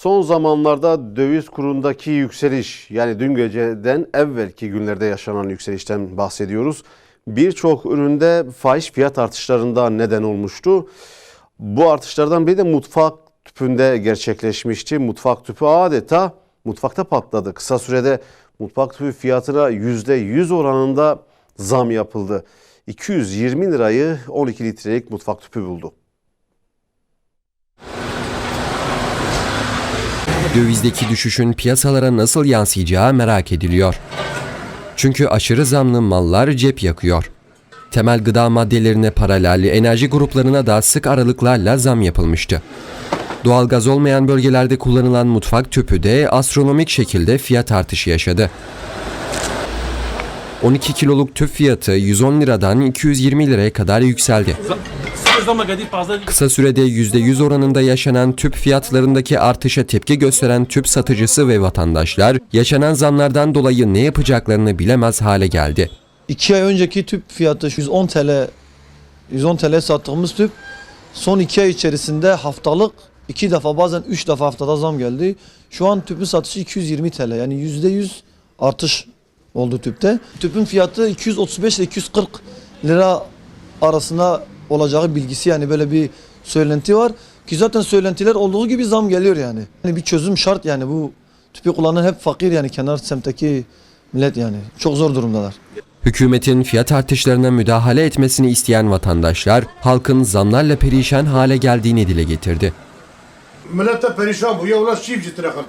Son zamanlarda döviz kurundaki yükseliş yani dün geceden evvelki günlerde yaşanan yükselişten bahsediyoruz. Birçok üründe fahiş fiyat artışlarında neden olmuştu. Bu artışlardan biri de mutfak tüpünde gerçekleşmişti. Mutfak tüpü adeta mutfakta patladı. Kısa sürede mutfak tüpü fiyatına %100 oranında zam yapıldı. 220 lirayı 12 litrelik mutfak tüpü buldu. Dövizdeki düşüşün piyasalara nasıl yansıyacağı merak ediliyor. Çünkü aşırı zamlı mallar cep yakıyor. Temel gıda maddelerine paralel enerji gruplarına da sık aralıklarla zam yapılmıştı. Doğalgaz olmayan bölgelerde kullanılan mutfak tüpü de astronomik şekilde fiyat artışı yaşadı. 12 kiloluk tüp fiyatı 110 liradan 220 liraya kadar yükseldi. Kısa sürede %100 oranında yaşanan tüp fiyatlarındaki artışa tepki gösteren tüp satıcısı ve vatandaşlar yaşanan zamlardan dolayı ne yapacaklarını bilemez hale geldi. 2 ay önceki tüp fiyatı 110 TL 110 TL sattığımız tüp son 2 ay içerisinde haftalık 2 defa bazen 3 defa haftada zam geldi. Şu an tüpün satışı 220 TL yani %100 artış oldu tüpte. Tüpün fiyatı 235 ile 240 lira arasında olacağı bilgisi yani böyle bir söylenti var. Ki zaten söylentiler olduğu gibi zam geliyor yani. yani bir çözüm şart yani bu tüpü kullanan hep fakir yani kenar semtteki millet yani. Çok zor durumdalar. Hükümetin fiyat artışlarına müdahale etmesini isteyen vatandaşlar halkın zamlarla perişan hale geldiğini dile getirdi. Millet de perişan bu. Ya ulan çiftçi tire kalkıyor.